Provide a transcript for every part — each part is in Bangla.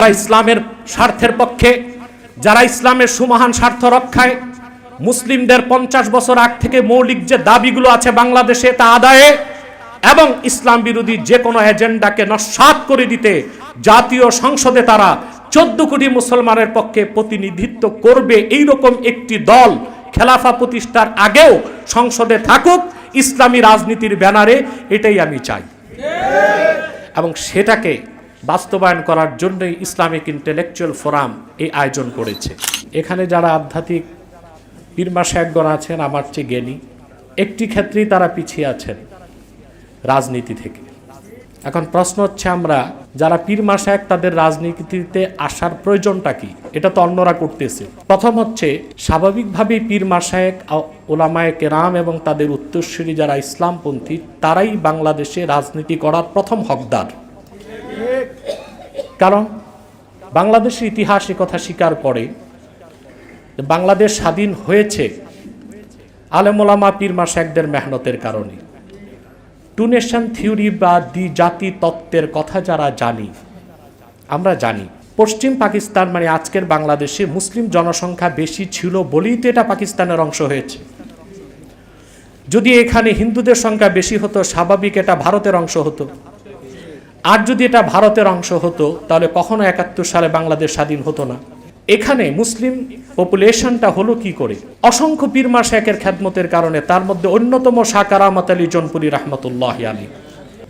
যারা ইসলামের স্বার্থের পক্ষে, যারা ইসলামের সুমহান স্বার্থ রক্ষায়, মুসলিমদের পঞ্চাশ বছর আগ থেকে মৌলিক যে দাবিগুলো আছে বাংলাদেশে তা আদায়ে এবং ইসলাম বিরোধী যে কোনো এজেন্ডাকে নস্বাত করে দিতে জাতীয় সংসদে তারা চোদ্দ কোটি মুসলমানের পক্ষে প্রতিনিধিত্ব করবে। এই রকম একটি দল খেলাফা প্রতিষ্ঠার আগেও সংসদে থাকুক, ইসলামী রাজনীতির ব্যানারে, এটাই আমি চাই। এবং সেটাকে বাস্তবায়ন করার জন্যই ইসলামিক ইন্টেলেকচুয়াল ফোরাম এই আয়োজন করেছে। এখানে যারা আধ্যাত্মিক পীরমা শেখগণ আছেন, আমার চেয়ে জ্ঞানী, একটি ক্ষেত্রেই তারা পিছিয়ে আছেন রাজনীতি থেকে। এখন প্রশ্ন হচ্ছে আমরা, যারা পীরমা শেখ তাদের রাজনীতিতে আসার প্রয়োজনটা কি? এটা তো অন্যরা করতেছে। প্রথম হচ্ছে, স্বাভাবিকভাবেই পীর শেখ, ওলামায় কেরাম এবং তাদের উত্তরসূরি যারা ইসলামপন্থী, তারাই বাংলাদেশে রাজনীতি করার প্রথম হকদার। কারণ বাংলাদেশের ইতিহাস কথা স্বীকার করে বাংলাদেশ স্বাধীন হয়েছে আলেমোলামা পীরমা শেখদের মেহনতের কারণে। টু নেশন থিওরি বা দ্বি জাতি তত্ত্বের কথা যারা জানি, আমরা জানি, পশ্চিম পাকিস্তান মানে আজকের বাংলাদেশে মুসলিম জনসংখ্যা বেশি ছিল বলেই তো এটা পাকিস্তানের অংশ হয়েছে। যদি এখানে হিন্দুদের সংখ্যা বেশি হতো, স্বাভাবিক এটা ভারতের অংশ হতো। আর যদি এটা ভারতের অংশ হতো, তাহলে কখনো একাত্তর সালে বাংলাদেশ স্বাধীন হতো না। এখানে মুসলিম পপুলেশনটা হলো কি করে? অসংখ্য পীরমা শেখের খ্যাতমতের কারণে তার মধ্যে অন্যতম শাকারামত আলী জনপুরি রহমতুল্লাহ আলী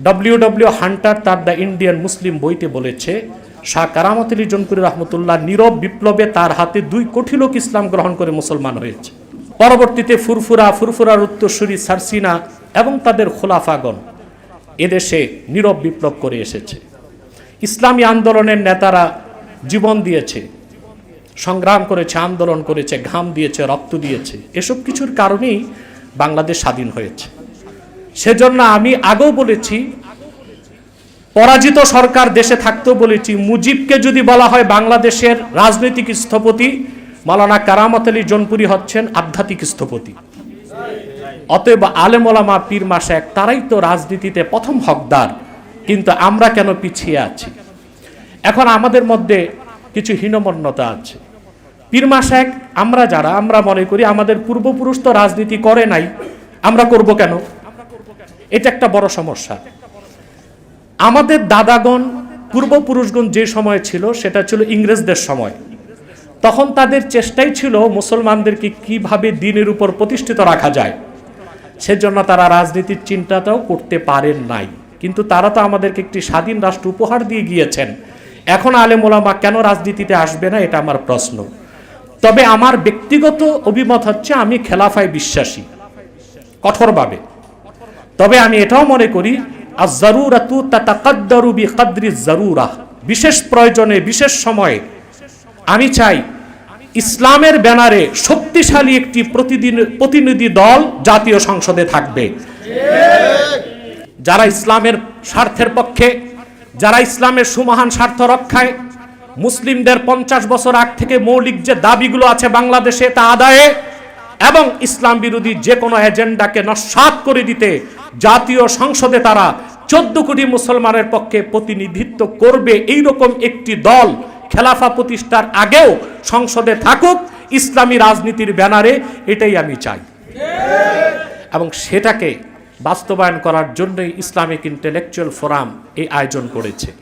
ডব্লিউ ডব্লিউ হান্টার তার দ্য ইন্ডিয়ান মুসলিম বইতে বলেছে শাহ কারামত আলী জনপুরি রহমতুল্লাহ নীরব বিপ্লবে তার হাতে দুই কোটি লোক ইসলাম গ্রহণ করে মুসলমান হয়েছে। পরবর্তীতে ফুরফুরা, ফুরফুরার উত্তরসূরি সারসিনা এবং তাদের খোলাফাগণ এদেশে নীরব বিপ্লব করে এসেছে। ইসলামী আন্দোলনের নেতারা জীবন দিয়েছে, সংগ্রাম করেছে, আন্দোলন করেছে, ঘাম দিয়েছে, রক্ত দিয়েছে। এসব কিছুর কারণেই বাংলাদেশ স্বাধীন হয়েছে। সেজন্য আমি আগেও বলেছি, পরাজিত সরকার দেশে থাকতেও বলেছি, মুজিবকে যদি বলা হয় বাংলাদেশের রাজনৈতিক স্থপতি মালানা কারামত আলী জনপুরি হচ্ছেন আধ্যাত্মিক স্থপতি। অতএব আলেমোলামা পীর মাসেক তারাই তো রাজনীতিতে প্রথম হকদার। কিন্তু আমরা কেন পিছিয়ে আছি? এখন আমাদের মধ্যে কিছু হীনমন্যতা আছে। পীর মাসেক আমরা যারা, আমরা মনে করি আমাদের পূর্বপুরুষ তো রাজনীতি করে নাই। আমরা করব কেন? এটা একটা বড় সমস্যা। আমাদের দাদাগণ, পূর্বপুরুষগণ যে সময় ছিল, সেটা ছিল ইংরেজদের সময়। তখন তাদের চেষ্টাই ছিল মুসলমানদেরকে কীভাবে দিনের উপর প্রতিষ্ঠিত রাখা যায়। সেজন্য তারা রাজনীতির চিন্তাটাও করতে পারেন নাই। কিন্তু তারা তো আমাদেরকে একটি স্বাধীন রাষ্ট্র উপহার দিয়ে গিয়েছেন। এখন আলেম ওলামা কেন রাজনীতিতে আসবে না, এটা আমার প্রশ্ন। তবে আমার ব্যক্তিগত অভিমত হচ্ছে, আমি খেলাফায় বিশ্বাসী, কঠোরভাবে। তবে আমি এটাও মনে করি আর জরুরাতু তাকাদ্দারু বি কাদ্রি জরুরা বিশেষ প্রয়োজনে, বিশেষ সময়ে আমি চাই ইসলামের ব্যানারে শক্তিশালী একটি প্রতিদিন প্রতিনিধি দল জাতীয় সংসদে থাকবে। যারা ইসলামের স্বার্থের পক্ষে, যারা ইসলামের সুমহান স্বার্থ রক্ষায়, মুসলিমদের পঞ্চাশ বছর আগ থেকে মৌলিক যে দাবিগুলো আছে বাংলাদেশে তা আদায়ে এবং ইসলাম বিরোধী যে কোনো এজেন্ডাকে নস্বাত করে দিতে জাতীয় সংসদে তারা চোদ্দ কোটি মুসলমানের পক্ষে প্রতিনিধিত্ব করবে এই রকম একটি দল খেলাফা প্রতিষ্ঠার আগেও সংসদে থাকুক, ইসলামী রাজনীতির ব্যানারে এটাই আমি চাই। এবং সেটাকে বাস্তবায়ন করার জন্যই ইসলামিক ইন্টেলেকচুয়াল ফোরাম এই আয়োজন করেছে।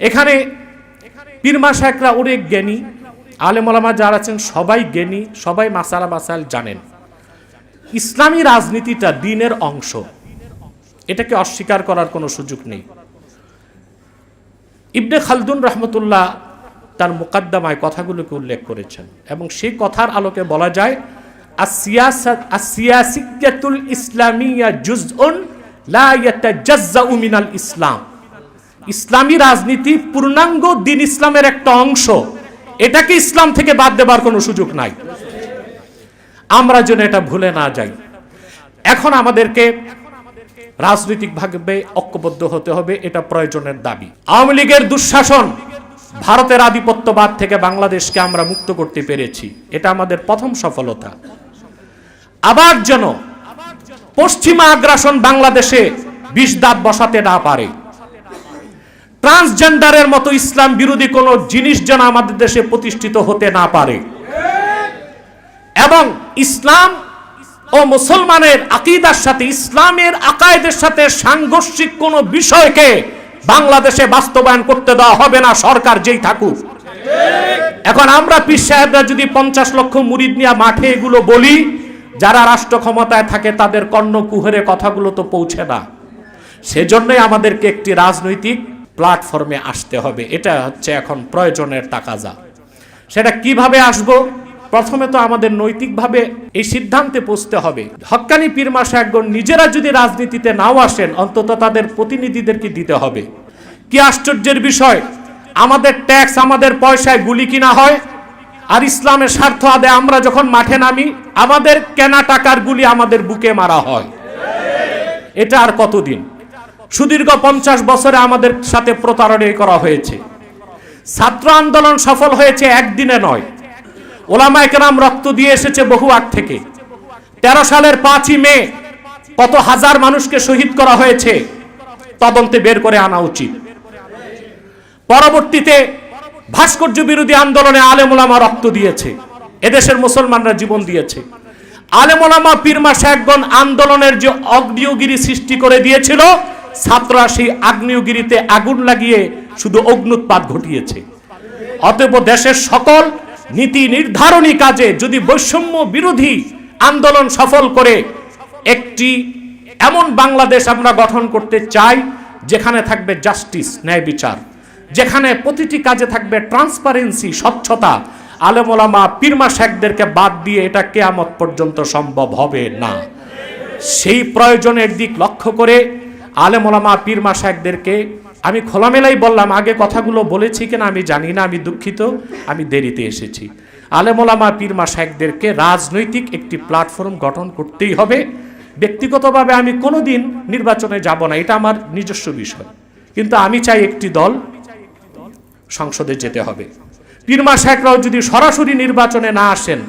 এখানে পীরমা শেখরা অনেক জ্ঞানী আলেমলামা যারা আছেন সবাই জ্ঞানী, সবাই মাসালা মাসাল জানেন। ইসলামী রাজনীতিটা দিনের অংশ। এটাকে অস্বীকার করার কোনো সুযোগ নেই। ইবনে খালদুন রহমতুল্লাহ তার মোকাদ্দমায় কথাগুলোকে উল্লেখ করেছেন। এবং সেই কথার আলোকে বলা যায় আসিয়াসিয়াতুল ইসলামিয়া লা ইয়াতাজাজ্জাউ মিনাল ইসলাম। ইসলামী রাজনীতি পূর্ণাঙ্গ দিন ইসলামের একটা অংশ। এটাকে ইসলাম থেকে বাদ দেবার কোনো সুযোগ নাই। আমরা যেন এটা ভুলে না যাই। এখন আমাদেরকে রাজনৈতিকভাবে ঐক্যবদ্ধ হতে হবে, এটা প্রয়োজনের দাবি। আওয়ামী লীগের দুঃশাসন ভারতের আধিপত্যবাদ থেকে বাংলাদেশকে আমরা মুক্ত করতে পেরেছি। এটা আমাদের প্রথম সফলতা। আবার যেন পশ্চিমা আগ্রাসন বাংলাদেশে বিষ দাঁত বসাতে না পারে। ট্রান্সজেন্ডারের মতো ইসলাম বিরোধী কোনো জিনিস যেন আমাদের দেশে প্রতিষ্ঠিত হতে না পারে। এবং ইসলাম ও মুসলমানের আকিদার সাথে, ইসলামের আকায়েদের সাথে সাংঘর্ষিক কোনো বিষয়কে বাংলাদেশে বাস্তবায়ন করতে দেওয়া হবে না, সরকার যেই থাকুক। এখন আমরা পীর সাহেবরা যদি পঞ্চাশ লক্ষ মুরিদ নিয়ে মাঠে এগুলো বলি, যারা রাষ্ট্র ক্ষমতায় থাকে তাদের কর্ণ কুহরে কথাগুলো তো পৌঁছে না। সেজন্যই আমাদেরকে একটি রাজনৈতিক প্ল্যাটফর্মে আসতে হবে। এটা হচ্ছে এখন প্রয়োজনের তাকাজা। সেটা কীভাবে আসব? প্রথমে তো আমাদের নৈতিকভাবে এই সিদ্ধান্তে পৌঁছতে হবে। হক্কানি পীরমা সাহেবগণ নিজেরা যদি রাজনীতিতে নাও আসেন, অন্তত তাদের প্রতিনিধিদেরকে দিতে হবে। কি আশ্চর্যের বিষয়, আমাদের ট্যাক্স আমাদের পয়সায় গুলি কিনা হয়, আর ইসলামের স্বার্থ আদে আমরা যখন মাঠে নামি, আমাদের কেনা টাকার গুলি আমাদের বুকে মারা হয়। এটা আর কতদিন? সুদীর্ঘ পঞ্চাশ বছরে আমাদের সাথে প্রতারণা করা হয়েছে। ছাত্র আন্দোলন সফল হয়েছে একদিনে নয়। ওলামা একরাম রক্ত দিয়ে এসেছে বহু আগ থেকে। তেরো সালের পাঁচই মে কত হাজার মানুষকে শহীদ করা হয়েছে, তদন্তে বের করে আনা উচিত। পরবর্তীতে ভাস্কর্য বিরোধী আন্দোলনে আলেমুলামা রক্ত দিয়েছে, এদেশের মুসলমানরা জীবন দিয়েছে। আলেমুলামা পীরমা শেখগণ আন্দোলনের যে অগ্নিয়গিরি সৃষ্টি করে দিয়েছিল, ছাত্ররা সেই আগ্নেয়গিরিতে আগুন লাগিয়ে শুধু অগ্নুৎপাত ঘটিয়েছে। অতএব দেশের সকল নীতি নির্ধারণী কাজে যদি বৈষম্য বিরোধী আন্দোলন সফল করে, একটি এমন বাংলাদেশ আমরা গঠন করতে চাই যেখানে থাকবে জাস্টিস, ন্যায় বিচার, যেখানে প্রতিটি কাজে থাকবে ট্রান্সপারেন্সি, স্বচ্ছতা। আলেমোলামা পীরমা শেখদেরকে বাদ দিয়ে এটা কেয়ামত পর্যন্ত সম্ভব হবে না। সেই প্রয়োজনের দিক লক্ষ্য করে আলেমোলামা পীরমা শেখদেরকে আমি খোলামেলাই বললাম, আগে কথাগুলো বলেছি কিনা আমি জানি না, আমি দুঃখিত, আমি দেরিতে এসেছি। আলেমোলামা পীরমা শেখদেরকে রাজনৈতিক একটি প্ল্যাটফর্ম গঠন করতেই হবে। ব্যক্তিগতভাবে আমি কোনোদিন নির্বাচনে যাব না, এটা আমার নিজস্ব বিষয়। কিন্তু আমি চাই একটি দল সংসদে যেতে হবে। পীরমা শেখরাও যদি সরাসরি নির্বাচনে না আসেন,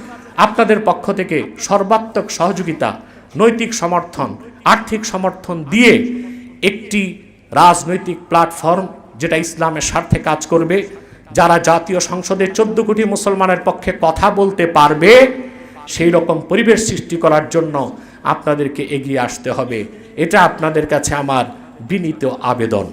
আপনাদের পক্ষ থেকে সর্বাত্মক সহযোগিতা, নৈতিক সমর্থন, আর্থিক সমর্থন দিয়ে একটি রাজনৈতিক প্ল্যাটফর্ম যেটা ইসলামের স্বার্থে কাজ করবে, যারা জাতীয় সংসদে চোদ্দ কোটি মুসলমানের পক্ষে কথা বলতে পারবে, সেই রকম পরিবেশ সৃষ্টি করার জন্য আপনাদেরকে এগিয়ে আসতে হবে। এটা আপনাদের কাছে আমার বিনীত আবেদন।